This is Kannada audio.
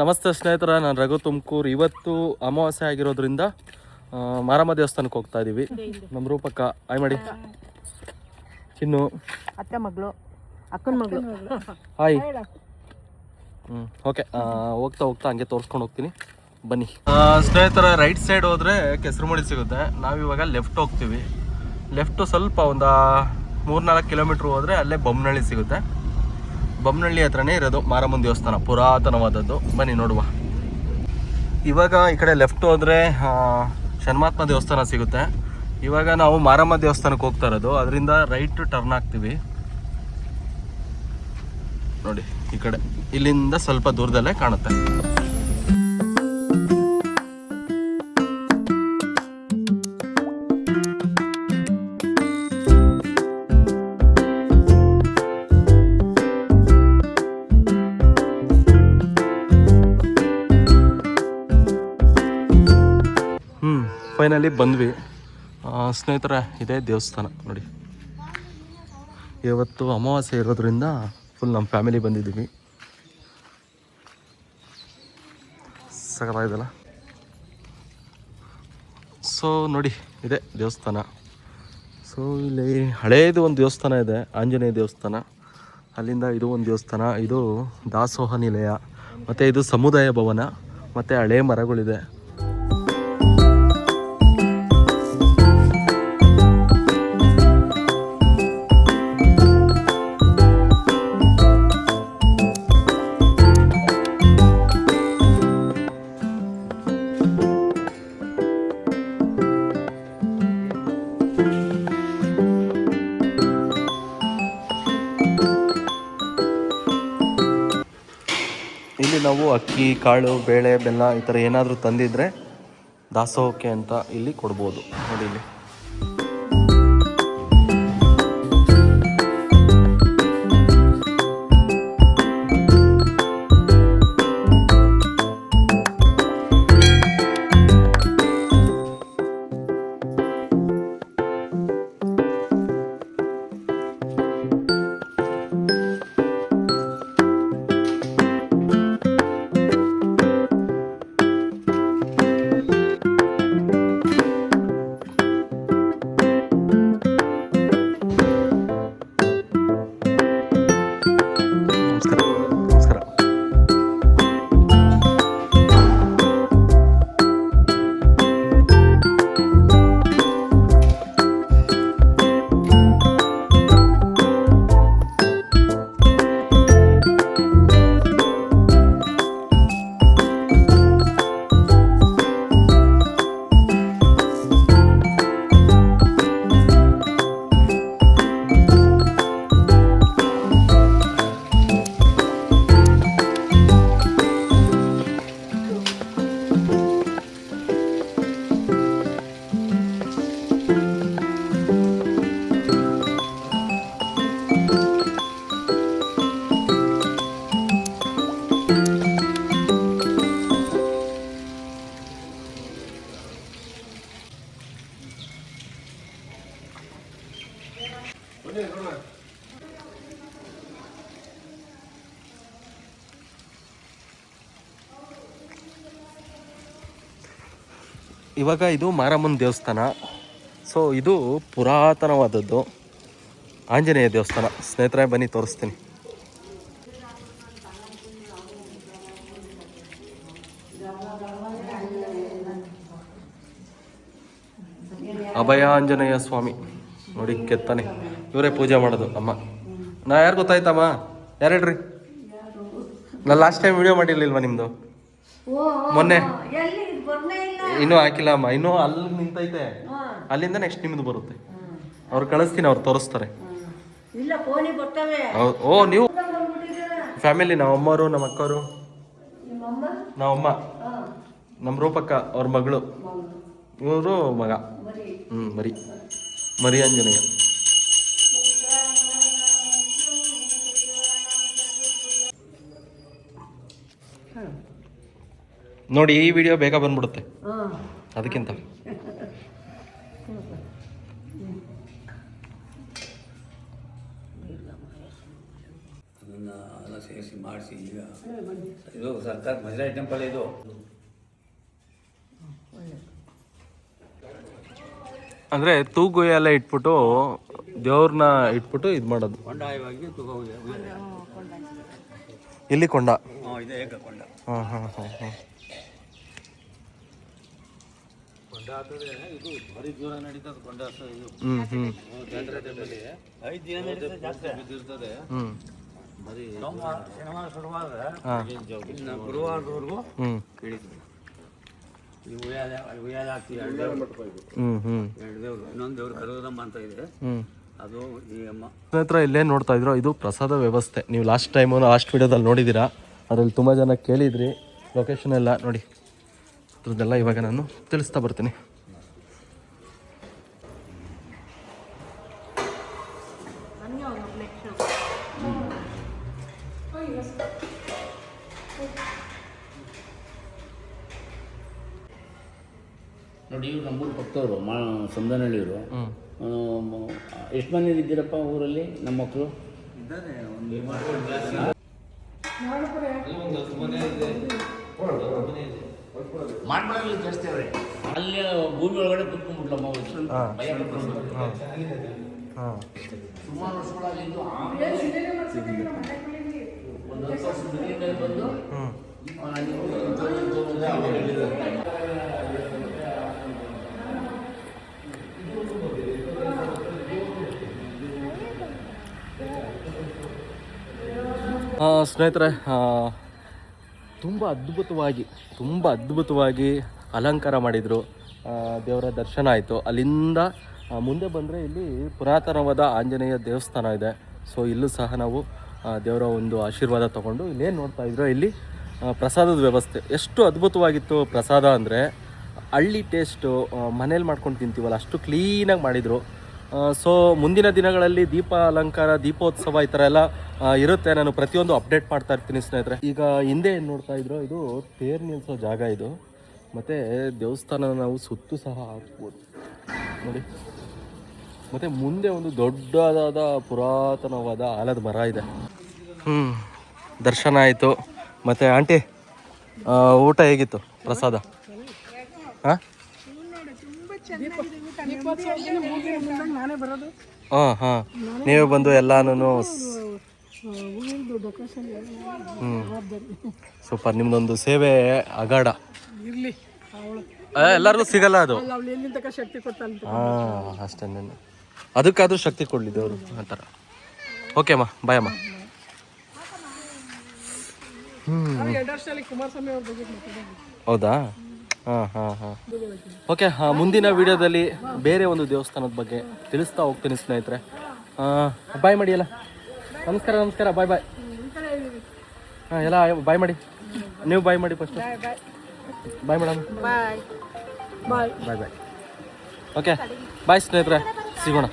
ನಮಸ್ತೆ ಸ್ನೇಹಿತರ ನಾನು ರಘು ತುಮಕೂರು. ಇವತ್ತು ಅಮಾವಾಸ್ಯೆ ಆಗಿರೋದ್ರಿಂದ ಮಾರಮ್ಮ ದೇವಸ್ಥಾನಕ್ಕೆ ಹೋಗ್ತಾ ಇದ್ದೀವಿ ನಮ್ಮ ರೂಪಕ್ಕ ಆಯ್ ಮಾಡಿ. ಚಿನ್ನು. ಅತ್ತೆ ಮಗಳು. ಅಕ್ಕನ ಮಗಳು. ಹಾಯ್. ಹ್ಞೂ ಓಕೆ. ಹೋಗ್ತಾ ಹೋಗ್ತಾ ಹಂಗೆ ತೋರಿಸ್ಕೊಂಡು ಹೋಗ್ತೀನಿ. ಬನ್ನಿ. ಸ್ನೇಹಿತರ ರೈಟ್ ಸೈಡ್ ಹೋದರೆ ಕೆಸರುಮಡಿ ಸಿಗುತ್ತೆ. ನಾವಿವಾಗ ಲೆಫ್ಟ್ ಹೋಗ್ತೀವಿ. ಲೆಫ್ಟು ಸ್ವಲ್ಪ ಒಂದು ಮೂರ್ನಾಲ್ಕು ಕಿಲೋಮೀಟ್ರ್ ಹೋದರೆ ಅಲ್ಲೇ ಬೊಮ್ಮನಹಳ್ಳಿ ಸಿಗುತ್ತೆ. ಬೊಮ್ಮನಹಳ್ಳಿ ಹತ್ರನೇ ಇರೋದು ಮಾರಮ್ಮನ ದೇವಸ್ಥಾನ, ಪುರಾತನವಾದದ್ದು. ಬನ್ನಿ ನೋಡುವ. ಇವಾಗ ಈ ಕಡೆ ಲೆಫ್ಟ್ ಹೋದರೆ ಶನ್ಮಾತ್ಮ ದೇವಸ್ಥಾನ ಸಿಗುತ್ತೆ. ಇವಾಗ ನಾವು ಮಾರಮ್ಮ ದೇವಸ್ಥಾನಕ್ಕೆ ಹೋಗ್ತಾ ಇರೋದು. ಅದರಿಂದ ರೈಟ್ ಟರ್ನ್ ಆಗ್ತೀವಿ. ನೋಡಿ, ಈ ಕಡೆ. ಇಲ್ಲಿಂದ ಸ್ವಲ್ಪ ದೂರದಲ್ಲೇ ಕಾಣುತ್ತೆ. ಫೈನಲಿ ಬಂದ್ವಿ. ಸ್ನೇಹಿತರ, ಇದೇ ದೇವಸ್ಥಾನ, ನೋಡಿ. ಇವತ್ತು ಅಮಾವಾಸ್ಯೆ ಇರೋದ್ರಿಂದ ಫುಲ್ ನಮ್ಮ ಫ್ಯಾಮಿಲಿ ಬಂದಿದ್ದೀವಿ. ಸಕಲಾಗಿದೆಲ್ಲ ಸೊ ನೋಡಿ, ಇದೆ ದೇವಸ್ಥಾನ. ಸೊ ಇಲ್ಲಿ ಹಳೇದು ಒಂದು ದೇವಸ್ಥಾನ ಇದೆ, ಆಂಜನೇಯ ದೇವಸ್ಥಾನ. ಅಲ್ಲಿಂದ ಇದು ಒಂದು ದೇವಸ್ಥಾನ, ಇದು ದಾಸೋಹ ನಿಲಯ, ಮತ್ತು ಇದು ಸಮುದಾಯ ಭವನ, ಮತ್ತು ಹಳೆ ಮರಗಳಿದೆ. ನಾವು ಅಕ್ಕಿ, ಕಾಳು, ಬೇಳೆ, ಬೆಲ್ಲ ಈ ಥರ ಏನಾದರೂ ತಂದಿದ್ರೆ ದಾಸೋಹಕ್ಕೆ ಅಂತ ಇಲ್ಲಿ ಕೊಡ್ಬೋದು. ನೋಡಿ ಇಲ್ಲಿ. ನಮಸ್ಕಾರ ಇವಾಗ ಇದು ಮಾರಮ್ಮನ ದೇವಸ್ಥಾನ. ಸೊ ಇದು ಪುರಾತನವಾದದ್ದು. ಆಂಜನೇಯ ದೇವಸ್ಥಾನ. ಸ್ನೇಹಿತರೆ, ಬನ್ನಿ, ತೋರಿಸ್ತೀನಿ. ಅಭಯ ಆಂಜನೇಯ ಸ್ವಾಮಿ. ನೋಡಿ, ಕೆತ್ತಾನೆ. ಇವರೇ ಪೂಜೆ ಮಾಡೋದು, ಅಮ್ಮ. ನಾ ಯಾರು ಗೊತ್ತಾಯ್ತಮ್ಮ? ಯಾರು ಹೇಳ್ರಿ? ನಾನು ಲಾಸ್ಟ್ ಟೈಮ್ ವಿಡಿಯೋ ಮಾಡಿರ್ಲಿಲ್ವಾ ನಿಮ್ಮದು ಮೊನ್ನೆ. ಇನ್ನೂ ಹಾಕಿಲ್ಲ ಅಮ್ಮ. ಇನ್ನೂ ಅಲ್ಲಿ ನಿಂತೈತೆ. ಅಲ್ಲಿಂದ ನೆಕ್ಸ್ಟ್ ನಿಮ್ದು ಬರುತ್ತೆ. ಅವ್ರು ಕಳಿಸ್ತೀನಿ ಅವ್ರು ತೋರಿಸ್ತಾರೆ. ಓ ನೀವು ಫ್ಯಾಮಿಲಿ ನಮ್ಮ ಅಮ್ಮರು ನಮ್ಮ ಅಕ್ಕವರು ನಮ್ಮ ಅಮ್ಮ ನಮ್ಮ ರೂಪಕ್ಕ ಅವ್ರ ಮಗಳು. ಇವರು ಮಗ. ಹ್ಞೂ ಮರಿ. ಮರಿ ಆಂಜನೇಯ. ನೋಡಿ ಈ ವಿಡಿಯೋ ಬೇಗ ಬಂದ್ಬಿಡುತ್ತೆ. ಹಾಂ. ಅದಕ್ಕಿಂತ. ಅದನ್ನು ಸೇರಿಸಿ ಮಾಡಿಸಿ ಈಗ ಇದು ಸರ್ಕಾರ ಮಜರಾಯಿ ಟೆಂಪಲ್ ಇದು ಅಂದರೆ ತೂಗು ಎಲ್ಲ ಇಟ್ಬಿಟ್ಟು ದೇವ್ರನ್ನ ಇಟ್ಬಿಟ್ಟು ಇದು ಮಾಡೋದು ಕೊಂಡಾಯವಾಗಿ ತಗೋ ಇಲ್ಲಿ ಕೊಂಡ. ಹಾಂ ಇದೆ ಏಕ ಕೊಂಡ. ಹಾಂ ಹಾಂ ಹಾಂ ಹ್ಮ್ ಇದು ಹ್ಮ್ ಹ್ಮ್ ಹ್ಮ್ ಹ್ಞೂ ಹ್ಞೂ. ಹ್ಮ್ ಹ್ಮ್ ಹ್ಮ್ ಹ್ಮ್ ಹ್ಮ್ ಹ್ಞೂ. ಹ್ಮ್ ಹ. ಹಾಂ ಗುರುವಾರದವರೆಗೂ ಹ್ಞೂ. ಹಿಡಿತದೆ ಈ ಉಯ್ಯಾಲ ಉಯ್ಯಾಲ ಹಾಕ್ತೀವಿ ಎರಡು ದೇವ್ರು. ಹ್ಞೂ ಹ್ಞೂ. ಎರಡು ದೇವ್ರು ಇನ್ನೊಂದು ದೇವ್ರು ಕರಗದಮ್ಮ ಅಂತ ಇದೆ. ಹ್ಞೂ. ಅದು ಸ್ನೇಹಿತರೆ ಇಲ್ಲೇ ನೋಡ್ತಾ ಇದ್ರು. ಇದು ಪ್ರಸಾದ ವ್ಯವಸ್ಥೆ. ನೀವು ಲಾಸ್ಟ್ ಟೈಮು ಲಾಸ್ಟ್ ವಿಡಿಯೋದಲ್ಲಿ ನೋಡಿದ್ದೀರಾ? ಅದರಲ್ಲಿ ತುಂಬ ಜನ ಕೇಳಿದ್ರಿ. ಲೊಕೇಶನ್ ಎಲ್ಲ ನೋಡಿ. ಅದ್ರದ್ದೆಲ್ಲ ಇವಾಗ ನಾನು ತಿಳಿಸ್ತಾ ಬರ್ತೀನಿ. ನೋಡಿ ಇವ್ರು ನಮ್ಮೂರು ಭಕ್ತವರು ಮಾ ಸಂದನಹಳ್ಳಿಯವರು ಎಷ್ಟು ಮಂದಿ ಇದ್ದೀರಪ್ಪ ಊರಲ್ಲಿ ನಮ್ಮ ಮಕ್ಕಳು ಜಾಸ್ತಿ ಅವ್ರೆ. ಅಲ್ಲಿ ಭೂಮಿ ಒಳಗಡೆ ಕುತ್ಕೊಂಡ್ಬಿಟ್ಲ ಮಗು ಭಯ ಸುಮಾರು ವರ್ಷಗಳಾಗಿದ್ದು ಒಂದು ಹತ್ತು ವರ್ಷ ಬಂದು ಹ್ಞೂ ಆ, ನೀವು ಇಂಥವ್ರು ಇಂಥವ್ರು ಅಂತ ಆಮೇಲೆ ಹೇಳಿದ್ದಾರೆ. ಆ, ಸ್ನೇಹಿತರೆ ತುಂಬ ಅದ್ಭುತವಾಗಿ ತುಂಬ ಅದ್ಭುತವಾಗಿ ಅಲಂಕಾರ ಮಾಡಿದರು. ದೇವರ ದರ್ಶನ ಆಯಿತು. ಅಲ್ಲಿಂದ ಮುಂದೆ ಬಂದರೆ ಇಲ್ಲಿ ಪುರಾತನವಾದ ಆಂಜನೇಯ ದೇವಸ್ಥಾನ ಇದೆ. ಸೊ ಇಲ್ಲೂ ಸಹ ನಾವು ದೇವರ ಒಂದು ಆಶೀರ್ವಾದ ತಗೊಂಡು ಇಲ್ಲೇನು ನೋಡ್ತಾ ಇದ್ರು, ಇಲ್ಲಿ ಪ್ರಸಾದದ ವ್ಯವಸ್ಥೆ. ಎಷ್ಟು ಅದ್ಭುತವಾಗಿತ್ತು ಪ್ರಸಾದ ಅಂದರೆ, ಹಳ್ಳಿ ಟೇಸ್ಟು ಮನೇಲಿ ಮಾಡ್ಕೊಂಡು ತಿಂತೀವಲ್ಲ, ಅಷ್ಟು ಕ್ಲೀನಾಗಿ ಮಾಡಿದರು. ಸೊ ಮುಂದಿನ ದಿನಗಳಲ್ಲಿ ದೀಪ ಅಲಂಕಾರ, ದೀಪೋತ್ಸವ ಈ ಥರ ಎಲ್ಲ ಇರುತ್ತೆ. ನಾನು ಪ್ರತಿಯೊಂದು ಅಪ್ಡೇಟ್ ಮಾಡ್ತಾ ಇರ್ತೀನಿ ಸ್ನೇಹಿತರೆ. ಈಗ ಹಿಂದೆ ಏನು ನೋಡ್ತಾ ಇದ್ರು, ಇದು ತೇರು ನಿಲ್ಲಿಸೋ ಜಾಗ ಇದು. ಮತ್ತು ದೇವಸ್ಥಾನ ನಾವು ಸುತ್ತು ಸಹ ಹಾಕ್ಬೋದು. ನೋಡಿ. ಮತ್ತು ಮುಂದೆ ಒಂದು ದೊಡ್ಡದಾದ ಪುರಾತನವಾದ ಆಲದ ಮರ ಇದೆ. ಹ್ಞೂ ದರ್ಶನ ಆಯಿತು. ಮತ್ತು ಆಂಟಿ ಊಟ ಹೇಗಿತ್ತು ಪ್ರಸಾದ? ಹಾಂ ಹಾಂ ಹಾಂ. ನೀವು ಬಂದು ಎಲ್ಲಾನು ಸೂಪರ್ ನಿಮ್ದೊಂದು ಸೇವೆ ಅಗಾಡ. ಇರ್ಲಿ ಎಲ್ಲರಿಗೂ ಸಿಗಲ್ಲ ಅದು. ಶಕ್ತಿ ಹಾಂ ಅಷ್ಟೇ ಅದಕ್ಕಾದ್ರೂ ಶಕ್ತಿ ಕೊಡಲಿ ದೇವರು ಆ ಥರ. ಓಕೆ ಅಮ್ಮ. ಬಾಯ್ ಅಮ್ಮ. ಹ್ಞೂ ಹೌದಾ? ಹಾಂ ಹಾಂ ಹಾಂ. ಓಕೆ ಮುಂದಿನ ವಿಡಿಯೋದಲ್ಲಿ ಬೇರೆ ಒಂದು ದೇವಸ್ಥಾನದ ಬಗ್ಗೆ ತಿಳಿಸ್ತಾ ಹೋಗ್ತೀನಿ ಸ್ನೇಹಿತರೆ. ಬಾಯ್ ಮಾಡಿ ಎಲ್ಲ. ನಮಸ್ಕಾರ ನಮಸ್ಕಾರ ಬಾಯ್ ಬಾಯ್ ಹಾಂ ಎಲ್ಲ ಬಾಯ್ ಮಾಡಿ. ನೀವು ಬಾಯ್ ಮಾಡಿ first bye madam bye bye bye bye okay bye ಸ್ನೇಹಿತರೆ. ಸಿಗೋಣ